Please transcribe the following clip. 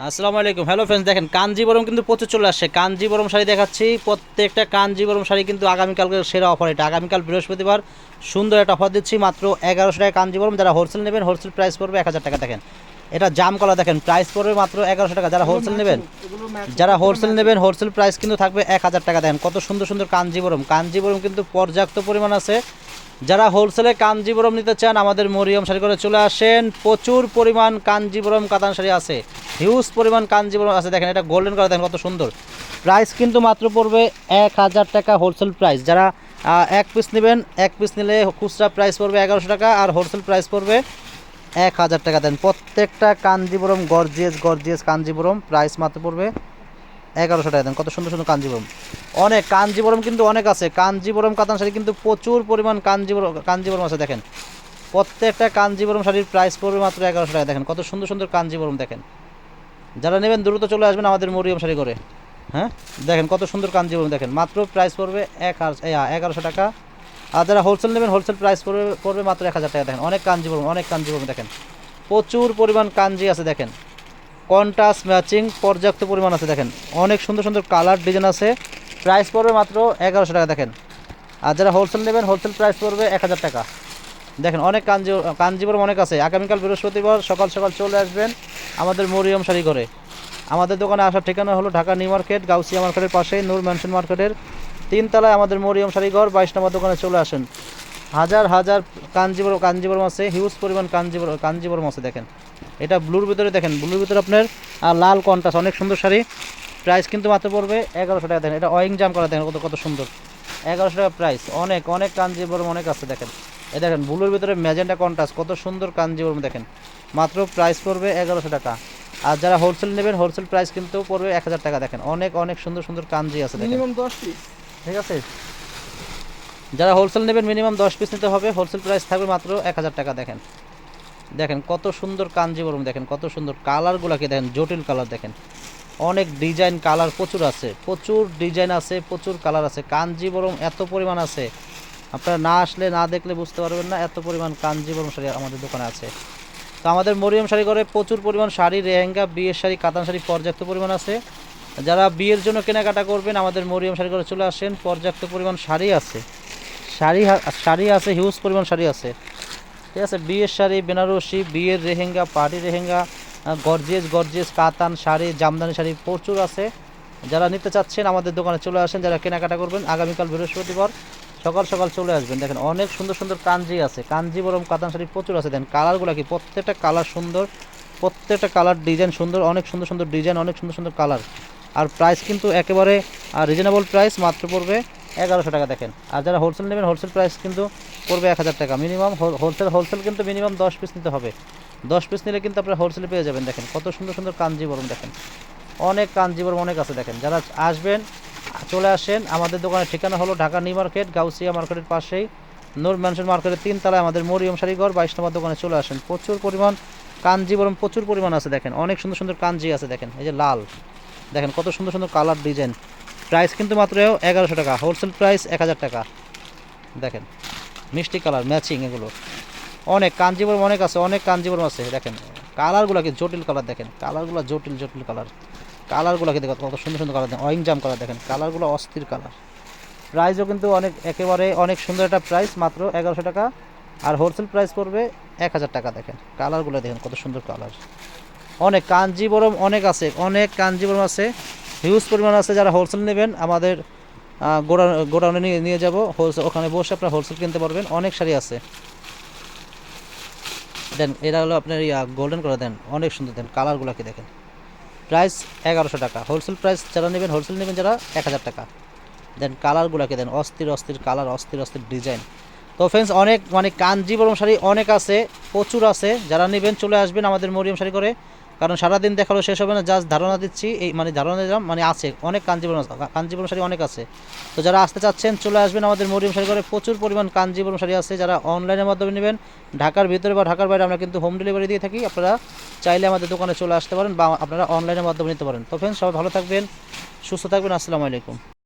আসসালামু আলাইকুম। Hello friends দেখেন কাঞ্জিবরম কিন্তু প্রচুর চলে আসছে। কাঞ্জিবরম শাড়ি দেখাচ্ছি। প্রত্যেকটা কাঞ্জিবরম শাড়ি কিন্তু আগামীকালকে সেরা অফার। এটা আগামীকাল বৃহস্পতিবার সুন্দর একটা অফার দিচ্ছি। মাত্র এগারোশো টাকা কাঞ্জিবরম যারা হোলসেল নেবেন হোলসেল প্রাইস পড়বে এক হাজার টাকা। দেখেন এটা জাম কলা দেখেন প্রাইস পড়বে মাত্র এগারোশো টাকা। যারা হোলসেল নেবেন যারা হোলসেল নেবেন হোলসেল প্রাইস কিন্তু থাকবে এক হাজার টাকা। দেখেন কত সুন্দর সুন্দর কাঞ্জিবরম কাঞ্জিবরম কিন্তু পর্যাপ্ত পরিমাণ আছে। যারা হোলসেলে কাঞ্জিবরম নিতে চান, আমাদের মরিয়ম শাড়ি করে চলে আসেন। প্রচুর পরিমাণ কাঞ্জিবরম, কাতান শাড়ি আছে। হিউজ পরিমাণ কাঞ্জিবরম আছে। দেখেন, এটা গোল্ডেন কালার দেখেন কত সুন্দর। প্রাইস কিন্তু মাত্র পড়বে এক হাজার টাকা হোলসেল প্রাইস যারা এক পিস নেবেন, এক পিস নিলে খুচরা প্রাইস পড়বে এগারোশো টাকা আর হোলসেল প্রাইস পড়বে এক হাজার টাকা। দেন প্রত্যেকটা Kanjivaram gorgeous gorgeous Kanjivaram price মাত্র পড়বে এগারোশো টাকা দেন, কত সুন্দর সুন্দর কাঞ্জিবরম। অনেক কাঞ্জিবরম কিন্তু অনেক আছে। কাঞ্জিবরম কাতান শাড়ি কিন্তু প্রচুর পরিমাণ কাঞ্জিবরম কাঞ্জিবরম আছে, দেখেন। প্রত্যেকটা কাঞ্জিবরম শাড়ির প্রাইস পড়বে মাত্র এগারোশো টাকা, দেখেন। কত সুন্দর সুন্দর কাঞ্জিবরম, দেখেন। যারা নেবেন, দ্রুত চলে আসবেন আমাদের মরিয়ম শাড়ি করে হ্যাঁ? দেখেন কত সুন্দর কাঞ্জিবরম, দেখেন। মাত্র প্রাইস পড়বে এক এগারোশো টাকা। আর যারা হোলসেল নেবেন হোলসেল প্রাইস পড়বে পড়বে মাত্র এক হাজার টাকা, দেখেন। অনেক কাঞ্জিবরম অনেক কাঞ্জিবরম, দেখেন। প্রচুর পরিমাণ কাঞ্জি আছে, দেখেন। কন্ট্রাস্ট ম্যাচিং পর্যাপ্ত পরিমাণ আছে, দেখেন। অনেক সুন্দর সুন্দর কালার ডিজাইন আছে। প্রাইস পড়বে মাত্র এগারোশো টাকা, দেখেন। আর যারা হোলসেল নেবেন, হোলসেল প্রাইস পড়বে এক হাজার টাকা। দেখেন, অনেক কাঞ্জি কাঞ্জিবরম অনেক আছে। আগামীকাল বৃহস্পতিবার সকাল সকাল চলে আসবেন আমাদের মরিয়ম শাড়ি করে আমাদের দোকানে আসার ঠিকানা হলো ঢাকা নিউ মার্কেট, গাউসিয়া মার্কেটের পাশে, নূর ম্যানশন মার্কেটের তিনতলায় আমাদের মরিয়ম শাড়িঘর বাইশ নম্বর দোকানে চলে আসেন। হাজার হাজার কাঞ্জিবরম কাঞ্জিবরম আছে, হিউজ পরিমাণ কাঞ্জিবরম কাঞ্জিবরম আছে, দেখেন। এটা ব্লুর ভিতরে দেখেন ব্লুর ভিতরে আপনার লাল কন্টাস অনেক সুন্দর শাড়ি। প্রাইস কিন্তু মাত্র পড়বে এগারোশো টাকা দেখেন এটা অয়িং জাম করা দেখেন কত কত সুন্দর। এগারোশো টাকা প্রাইস অনেক অনেক কাঞ্জিবরম অনেক আছে দেখেন। এই দেখেন ব্লুর ভিতরে ম্যাজেন্টা কন্ট্রাস্ট কত সুন্দর কাঞ্জিবরম দেখেন। মাত্র প্রাইস পড়বে এগারোশো টাকা। আর যারা হোলসেল নেবেন হোলসেল প্রাইস কিন্তু পড়বে এক হাজার টাকা দেখেন। অনেক অনেক সুন্দর সুন্দর কাঞ্জি আছে দেখেন। মিনিমাম দশ পিস। ঠিক আছে? যারা হোলসেল নেবেন মিনিমাম দশ পিস নিতে হবে। হোলসেল প্রাইস থাকবে মাত্র এক হাজার টাকা দেখেন। দেখেন কত সুন্দর কাঞ্জিবরম, দেখেন কত সুন্দর কালারগুলোকে দেখেন, জটিল কালার দেখেন। অনেক ডিজাইন কালার প্রচুর আছে, প্রচুর ডিজাইন আছে, প্রচুর কালার আছে। কাঞ্জিবরম এত পরিমাণ আছে। আপনারা না আসলে না দেখলে বুঝতে পারবেন না এত পরিমাণ কাঞ্জিবরম শাড়ি আমাদের দোকানে আছে। তো আমাদের মরিয়ম শাড়ি করে প্রচুর পরিমাণ শাড়ি রেহেঙ্গা বিয়ের শাড়ি, কাতান শাড়ি পর্যাপ্ত পরিমাণ আছে। যারা বিয়ের জন্য কেনাকাটা করবেন, আমাদের মরিয়ম শাড়ি করে চলে আসেন, পর্যাপ্ত পরিমাণ শাড়ি আছে। শাড়ি শাড়ি আছে, হিউজ পরিমাণ শাড়ি আছে। ঠিক আছে, বিয়ের শাড়ি, বেনারসি, বিয়ের lehenga, party lehenga gorgeous gorgeous katan sari, Jamdani sari প্রচুর আছে। যারা নিতে চাচ্ছেন, আমাদের দোকানে চলে আসেন, যারা কেনাকাটা করবেন, আগামীকাল বৃহস্পতিবার সকাল সকাল চলে আসবেন। দেখেন, অনেক সুন্দর সুন্দর কাঞ্জি আছে। কাঞ্জিবরম কাতান শাড়ি প্রচুর আছে। দেখেন, কালারগুলো কি প্রত্যেকটা কালার সুন্দর, প্রত্যেকটা কালার ডিজাইন সুন্দর, অনেক সুন্দর সুন্দর ডিজাইন, অনেক সুন্দর সুন্দর কালার। আর প্রাইস কিন্তু একেবারে রিজনেবল প্রাইস মাত্র পড়বে এগারোশো টাকা দেখেন। আর যারা হোলসেল নেবেন হোলসেল প্রাইস কিন্তু পড়বে এক হাজার টাকা। মিনিমাম হোলসেল হোলসেল কিন্তু মিনিমাম দশ পিস নিতে হবে। দশ পিস নিলে কিন্তু আপনারা হোলসেলে পেয়ে যাবেন, দেখেন। কত সুন্দর সুন্দর কাঞ্জিবরম দেখেন। অনেক কাঞ্জিবরম অনেক আছে, দেখেন। যারা আসবেন, চলে আসেন, আমাদের দোকানের ঠিকানা হলো ঢাকা নিউ মার্কেট, গাউসিয়া মার্কেটের পাশেই। নূর ম্যানশন মার্কেটের তিন তলায় আমাদের মরিয়ম শাড়িঘর বাইশ নম্বর দোকানে চলে আসেন। প্রচুর পরিমাণ কাঞ্জিবরম প্রচুর পরিমাণ আছে, দেখেন। অনেক সুন্দর সুন্দর কাঞ্জি আছে, দেখেন। এই যে লাল, দেখেন কত সুন্দর সুন্দর কালার ডিজাইন প্রাইস কিন্তু মাত্র এগারোশো টাকা। হোলসেল প্রাইস এক হাজার টাকা। দেখেন, মিষ্টি কালার, ম্যাচিং এগুলো। অনেক কাঞ্জিবরম, অনেক আছে, অনেক কাঞ্জিবরম আছে। দেখেন, কালারগুলো কি জটিল কালার দেখেন। কালারগুলো জটিল জটিল কালার। কালারগুলোকে দেখেন কত সুন্দর সুন্দর কালার দেখেন। অয়িংজাম কালার দেখেন। কালারগুলো অস্থির কালার। প্রাইসও কিন্তু অনেক, একেবারে অনেক সুন্দর একটা প্রাইস, মাত্র এগারোশো টাকা। আর হোলসেল প্রাইস পড়বে এক হাজার টাকা দেখেন। কালারগুলো দেখেন, কত সুন্দর কালার। অনেক কাঞ্জিবরম, অনেক আছে, অনেক কাঞ্জিবরম আছে। হিউজ পরিমাণ আছে যারা হোলসেল নেবেন, আমাদের গোডাউন গোডাউনে নিয়ে নিয়ে যাব। হোলসেল ওখানে বসে আপনারা হোলসেল কিনতে পারবেন। অনেক শাড়ি আছে। দেন, এটা হলো আপনার ইয়া গোল্ডেন করে দেন, অনেক সুন্দর, দেন কালারগুলোকে দেখেন? প্রাইস এগারোশো টাকা। হোলসেল প্রাইস যারা নেবেন হোলসেল নেবেন যারা, এক হাজার টাকা। দেন কালারগুলোকে দেন অস্থির অস্থির কালার অস্থির অস্থির ডিজাইন তো ফ্রেন্ডস অনেক মানে কাঞ্জিবরম শাড়ি অনেক আছে, প্রচুর আছে। যারা নেবেন, চলে আসবেন আমাদের মরিয়ম শাড়ি করে। কারণ সারাদিন দেখাল, শেষ হবে না জাস্ট ধারণা দিচ্ছি, এই মানে ধারণা দিলাম মানে আছে, অনেক কাঞ্জিবরম কাঞ্জিবরম শাড়ি অনেক আছে। তো যারা আসতে চাচ্ছেন, চলে আসবেন আমাদের মরিয়ম শাড়ি ঘরে, প্রচুর পরিমাণ কাঞ্জিবরম শাড়ি আছে, যারা অনলাইনের মাধ্যমে নেবেন, ঢাকার ভিতরে বা ঢাকার বাইরে আমরা কিন্তু হোম ডেলিভারি দিয়ে থাকি, আপনারা চাইলে আমাদের দোকানে চলে আসতে পারেন বা আপনারা অনলাইনের মাধ্যমে নিতে পারেন। তো ফ্রেন্ড সবাই ভালো থাকবেন, সুস্থ থাকবেন, আসসালামু আলাইকুম।